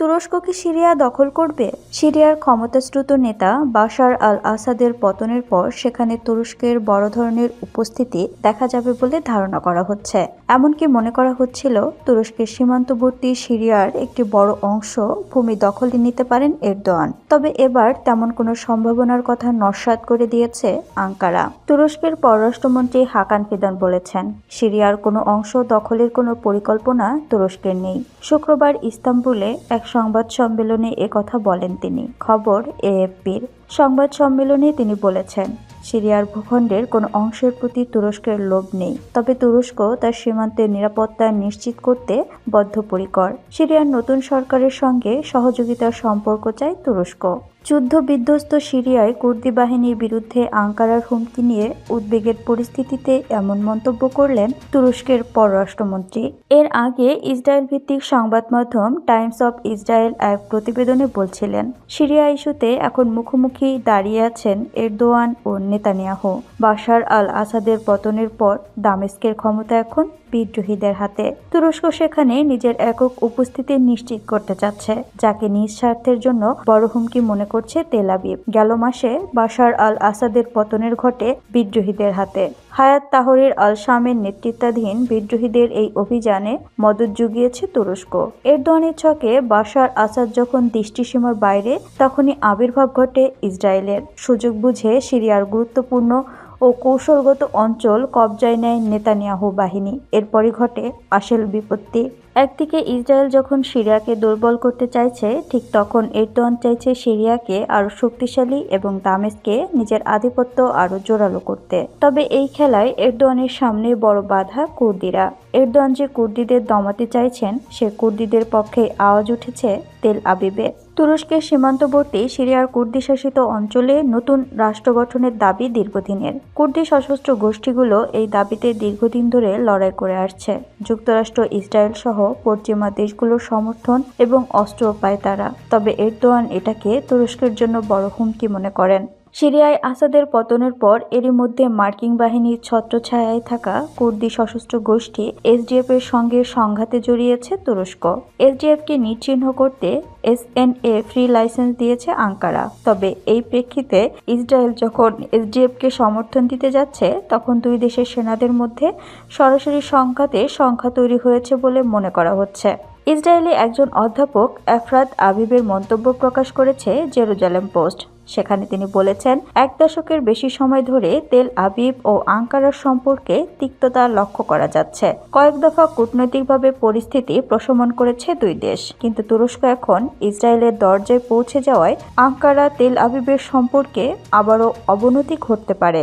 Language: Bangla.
তুরস্ক কি সিরিয়া দখল করবে? সিরিয়ার ক্ষমতাচ্যুত নেতা বাশার আল আসাদের পতনের পর সেখানে তুরস্কের বড় ধরনের উপস্থিতি দেখা যাবে বলে ধারণা করা হচ্ছে। এমনকি মনে করা হচ্ছিল, তুরস্কের সীমান্তবর্তী সিরিয়ার একটি বড় অংশ ভূমি দখলে নিতে পারেন এরদোয়ান। তবে এবার তেমন কোনো সম্ভাবনার কথা নস্বাত করে দিয়েছে আঙ্কারা। তুরস্কের পররাষ্ট্রমন্ত্রী হাকান ফিদান বলেছেন, সিরিয়ার কোনো অংশ দখলের কোনো পরিকল্পনা তুরস্কের নেই। শুক্রবার ইস্তাম্বুলে এক সংবাদ সম্মেলনে কথা বলেন তিনি। খবর, এএফপির সংবাদ সম্মেলনে তিনি বলেছেন, সিরিয়ার ভূখণ্ডের কোনো অংশের প্রতি তুরস্কের লোভ নেই। তবে তুরস্ক তার সীমান্তের নিরাপত্তা নিশ্চিত করতে বদ্ধপরিকর। সিরিয়ার নতুন সরকারের সঙ্গে সহযোগিতার সম্পর্ক চায় তুরস্ক। যুদ্ধ বিধ্বস্ত সিরিয়ায় কুর্দি বাহিনীর বিরুদ্ধে আঙ্কারার হুমকি নিয়ে উদ্বেগের পরিস্থিতিতে এমন মন্তব্য করলেন তুরস্কের পররাষ্ট্রমন্ত্রী। এর আগে ইসরায়েল ভিত্তিক সংবাদ মাধ্যম টাইমস অফ ইসরায়েল এক প্রতিবেদনে বলছিলেন, সিরিয়া ইস্যুতে এখন মুখোমুখি দাঁড়িয়ে আছেন এরদোয়ান ও নেতানিয়াহু। বাশার আল আসাদের পতনের পর দামেস্কের ক্ষমতা এখন বিদ্রোহীদের হাতে। তুরস্ক সেখানে নিজের একক উপস্থিতি নিশ্চিত করতে চাচ্ছে, যাকে নিঃস্বার্থের জন্য বড় হুমকি মনে করছে তেল আবিব। গেল মাসে বাশার আল আসাদের পতনের ঘটে বিদ্রোহীদের হাতে। হায়াত তাহরির আল শামের নেতৃত্বাধীন বিদ্রোহীদের এই অভিযানে মদত জুগিয়েছে তুরস্ক। এরদোয়ানের ছকে বাশার আসাদ যখন দৃষ্টিসীমার বাইরে, তখনই আবির্ভাব ঘটে ইসরায়েলের। সুযোগ বুঝে সিরিয়ার গুরুত্বপূর্ণ ও কৌশলগত অঞ্চল কবজায় নেয় নেতানিয়াহু বাহিনী। এরপরই ঘটে আসল বিপত্তি। একদিকে ইসরায়েল যখন সিরিয়াকে দুর্বল করতে চাইছে, ঠিক তখন এরদোয়ান চাইছে সিরিয়াকে আরও শক্তিশালী এবং দামেস্কে নিজের আধিপত্য আরও জোরালো করতে। তবে এই খেলায় এরদোয়ানের সামনে বড় বাধা কুর্দিরা। এরদোয়ান যে কুর্দিদের দমাতে চাইছেন, সে কুর্দিদের পক্ষে আওয়াজ উঠেছে তেল আবিবে। তুরস্কের সীমান্তবর্তী সিরিয়ার কুর্দি শাসিত অঞ্চলে নতুন রাষ্ট্র গঠনের দাবি দীর্ঘদিনের। কুর্দি সশস্ত্র গোষ্ঠীগুলো এই দাবিতে দীর্ঘদিন ধরে লড়াই করে আসছে। যুক্তরাষ্ট্র, ইসরায়েল সহ পশ্চিমা দেশগুলোর সমর্থন এবং অস্ত্র পায় তারা। তবে এরদোয়ান এটাকে তুরস্কের জন্য বড় হুমকি মনে করেন। সিরিয়ায় আসাদের পতনের পর এরই মধ্যে মার্কিন বাহিনীর ছত্রছায়ায় থাকা কুর্দি সশস্ত্র গোষ্ঠী এসডিএফ এর সঙ্গে সংঘাতে জড়িয়েছে তুরস্ক। এসডিএফকে নিশ্চিহ্ন করতে এসএনএ ফ্রি লাইসেন্স দিয়েছে আঙ্কারা। তবে এই প্রেক্ষিতে ইসরায়েল যখন এসডিএফকে সমর্থন দিতে যাচ্ছে, তখন দুই দেশের সেনাদের মধ্যে সরাসরি সংঘাতে সংখ্যা তৈরি হয়েছে বলে মনে করা হচ্ছে। ইসরায়েলি একজন অধ্যাপক এফরাত আবিবের মন্তব্য প্রকাশ করেছে জেরুজালেম পোস্ট। সেখানে তিনি বলেছেন, এক দশকের বেশি সময় ধরে তেল আবিব ও আঙ্কারার সম্পর্কে তিক্ততা লক্ষ্য করা যাচ্ছে। কয়েক দফা কূটনৈতিকভাবে পরিস্থিতি প্রশমন করেছে দুই দেশ। কিন্তু তুরস্ক এখন ইসরায়েলের দরজায় পৌঁছে যাওয়ায় আঙ্কারা তেল আবিবের সম্পর্কে আবারও অবনতি ঘটতে পারে।